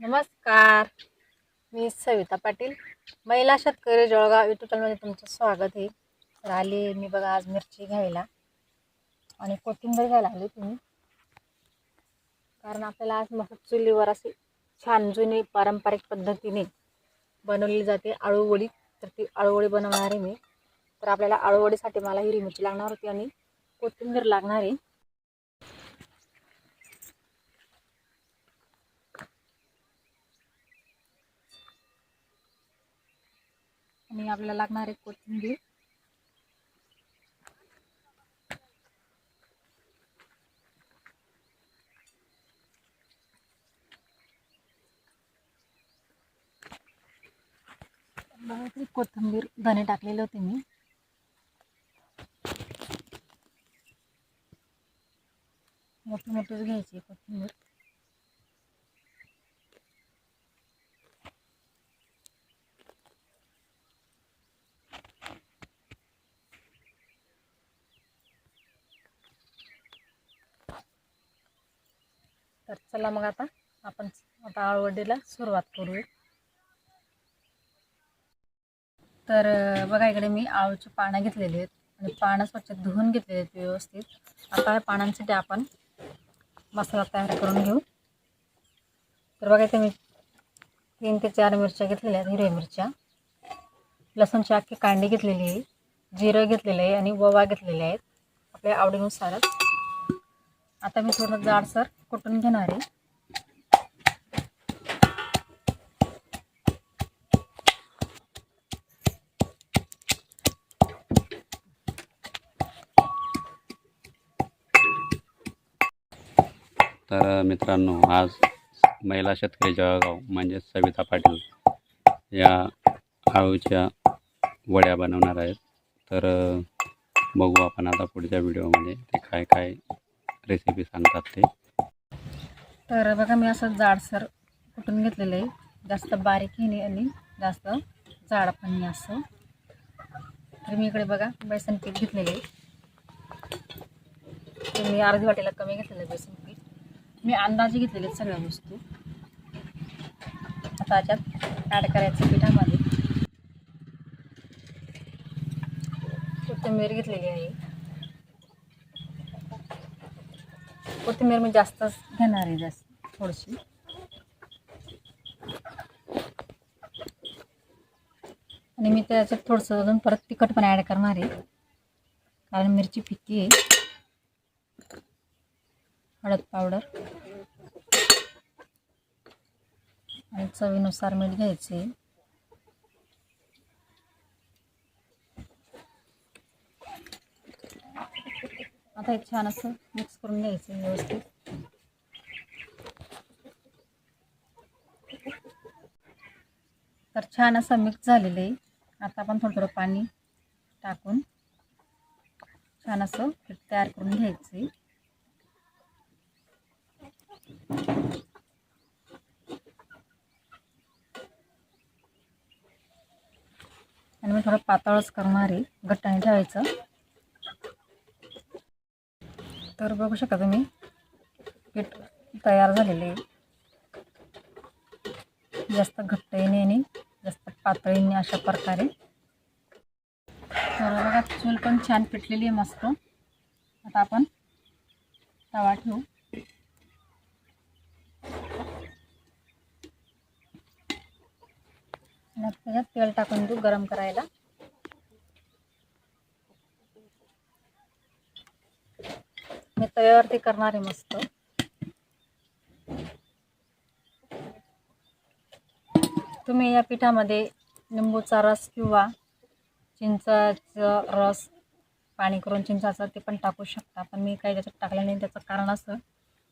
नमस्कार. मी सविता पाटील महिला शेतकरी जळगाव युट्यूब चॅनलमध्ये तुमचं स्वागत आहे. तर आली मी बघा आज मिरची घ्यायला आणि कोथिंबीर घ्यायला आली तुम्ही. कारण आपल्याला आज मस्त चुलीवर अशी छान जुनी पारंपरिक पद्धतीने बनवली जाते आळूवडी तर ती आळूवडी बनवणार आहे मी. तर आपल्याला आळूवडीसाठी मला हिरवी मिरची लागणार होती आणि कोथिंबीर लागणार आहे. आणि आपल्याला लागणार आहे कोथिंबीर. बघा कोथिंबीर धने टाकलेले होते मी. मोठी मोठीच घ्यायची कोथिंबीर. तर चला मग आता आपण आता आळवडीला सुरुवात करू तर बघा इकडे मी आळूची पानं घेतलेली आहेत आणि पानं स्वच्छ धुवून घेतलेली आहेत व्यवस्थित. आता या पानांसाठी आपण मसाला तयार करून घेऊ. तर बघा इथे मी तीन ते चार मिरच्या घेतलेल्या आहेत हिरव्या मिरच्या. लसूणची अख्खी कांडी घेतलेली आहे जिरं घेतलेलं आहे आणि ववा घेतलेले आहेत. आपल्या आवडीनुसारच. आता मी थोडं जाडसर कुटून घेणार आहे. तर मित्रांनो आज महिला शेतकरी जळगाव म्हणजेच सविता पाटील या आळूच्या वड्या बनवणार आहेत. तर बघू आपण आता पुढच्या व्हिडिओमध्ये ते काय काय रेसिपी सांगतात ते. तर बघा मी असं जाडसर कुटून घेतलेलं आहे. जास्त बारीकही नाही आणि जास्त जाड पण नाही असं. तर मी इकडे बघा बेसन पीठ घेतलेलं आहे. तर मी अर्धी वाटेला कमी घेतलेलं आहे बेसन पीठ. मी अंदाजे घेतलेले आहेत सगळ्या वस्तू. आता याच्यात ॲड करायचं पिठामध्ये कोथिंबीर घेतलेली आहे. कोथिंबीर मी जास्तच घेणार आहे जास्त थोडीशी. आणि मी त्याच्यात थोडंसं अजून परत तिखट पण ॲड करणार आहे. कारण मिरची फिक्की आहे. हळद पावडर. आणि चवीनुसार मीठ घ्यायचे. आता हे छान असं मिक्स करून घ्यायचं व्यवस्थित. तर छान असं मिक्स झालेलं आहे. आता आपण थोडं थोडं पाणी टाकून छान असं पीठ तयार करून घ्यायचं आहे. आणि मी थोडं पातळच करणार आहे. घट्टाने ठेवायचं. तर बघू शकता तुम्ही. पीठ तयार झालेले. जास्त घट्टही नाही. आणि जास्त पातळीने अशा प्रकारे. तर बघा चूल पण छान पिठलेली आहे मस्त. आता आपण तवा ठेवू. त्याच्यात तेल टाकून देऊ गरम करायला. मी तव्यावरती करणार आहे मस्त. तुम्ही या पिठामध्ये लिंबूचा रस किंवा चिंचाचं रस पाणी करून चिंचाचं ते पण टाकू शकता. पण मी काही त्याच्यात टाकलं नाही त्याचं कारण असं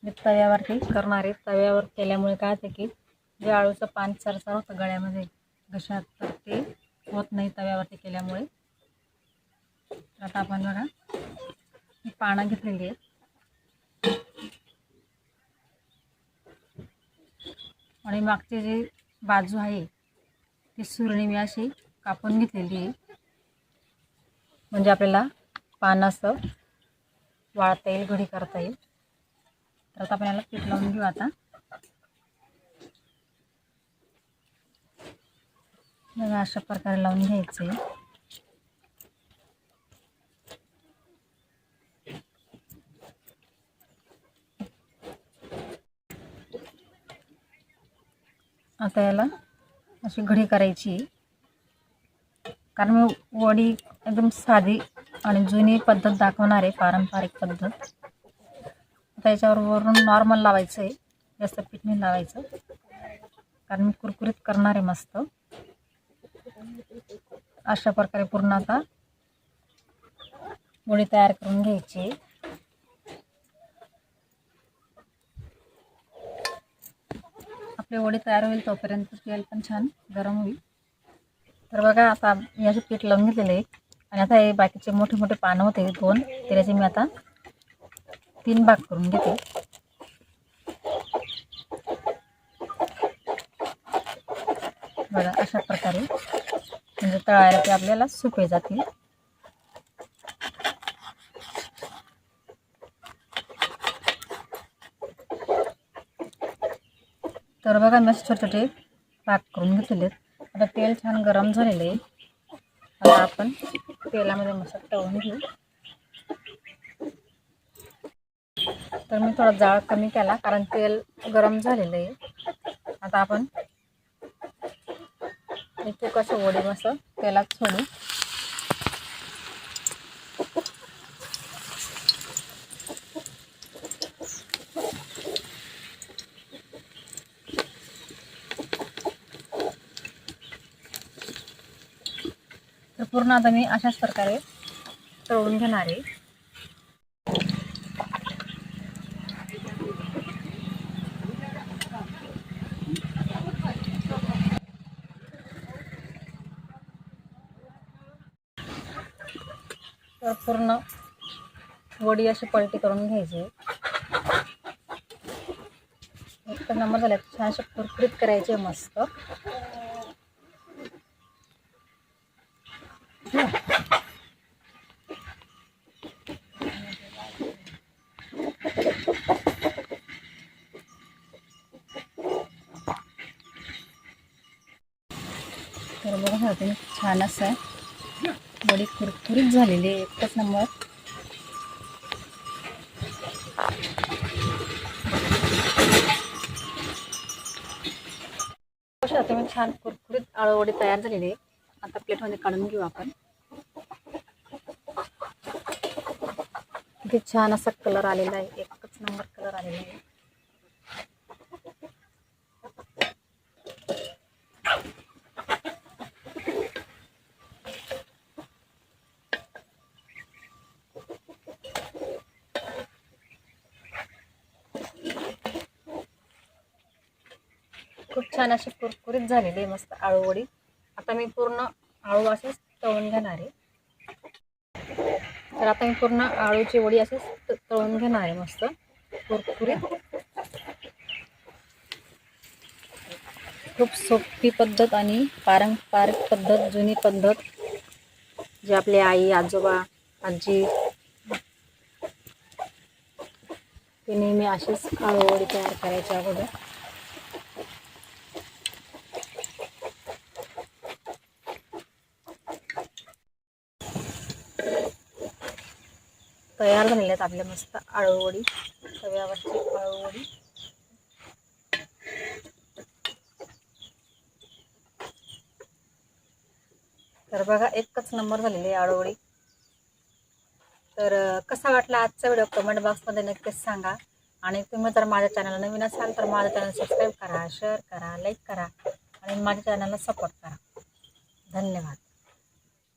मी तव्यावरती करणार. आहे तव्यावर केल्यामुळे काय होतं की जे आळूचं पान सरसर होतं गळ्यामध्ये घशात तर ते होत नाही तव्यावरती केल्यामुळे. आता आपण बघा पानं घेतलेली आहेत. आणि मागची जी बाजू आहे ती सुरणी मी अशी कापून घेतलेली आहे. म्हणजे आपल्याला पान असं वाळता येईल घडी करता येईल. तर आता आपण याला पीठ लावून घेऊ आता. अशा प्रकारे लावून घ्यायचं. आहे आता याला अशी घडी करायची. कारण मी वडी एकदम साधी आणि जुनी पद्धत दाखवणार आहे पारंपरिक पद्धत. आता याच्यावर वरून नॉर्मल लावायचं आहे जास्त पीठ नाही लावायचं. कारण मी कुरकुरीत करणार आहे मस्त. अशा प्रकारे पूर्ण आता वडी तयार करून घ्यायची. आपले वडे तयार होईल तोपर्यंत तेल पण छान गरम होईल. तर बघा आता मी असे पीठ लावून घेतलेलं आहे. आणि आता हे बाकीचे मोठे मोठे पानं होते दोन. त्याचे मी आता तीन भाग करून घेते. बघा अशा प्रकारे म्हणजे तळायला ते आपल्याला सुपे जातील. तर बघा मी असे छोटे छोटे पाक करून घेतलेले आहेत. आता तेल छान गरम झालेलं आहे. आता आपण तेलामध्ये मस्त तळून घेऊ. तर मी थोडा जाळ कमी केला कारण तेल गरम झालेलं आहे. आता आपण एक कसं वडी मस्त तेलात सोडू. पूर्ण आता मी अशाच प्रकारे तळून घेणार आहे. तर पूर्ण वडी अशी पलटी करून घ्यायची. एक नंबर झाले छान कुरकुरीत करायचे मस्त. तर बघा हा छान असं आहे. बडी कुरकुरीत झालेली आहे एकच नंबर. छान कुरकुरीत आळूवडी तयार झालेली आहे. आता प्लेटमध्ये काढून घेऊ आपण. किती छान असा कलर आलेला आहे. एकच नंबर कलर आलेला आहे. खूप छान अशी कुरकुरीत झालेली आहे मस्त आळूवडी. आता मी पूर्ण आळू असेच तळून घेणार आहे. तर आता मी पूर्ण आळूची वडी असेच तळून घेणार आहे मस्त. कुरकुरीत खूप सोपी पद्धत आणि पारंपरिक पद्धत जुनी पद्धत. जे आपले आई आजोबा आजी. ते नेहमी असेच आळूवडी तयार करायच्या अगोदर. तयार झालेले आहेत आपल्या मस्त आळूवडी तव्यावरची आळूवडी. तर बघा एकच नंबर झालेली आहे आळूवडी. तर कसा वाटला आजचा व्हिडिओ कमेंट बॉक्समध्ये नक्कीच सांगा. आणि तुम्ही जर माझ्या चॅनलला नवीन असाल तर माझं चॅनल सबस्क्राईब करा शेअर करा लाईक करा आणि माझ्या चॅनलला सपोर्ट करा. धन्यवाद.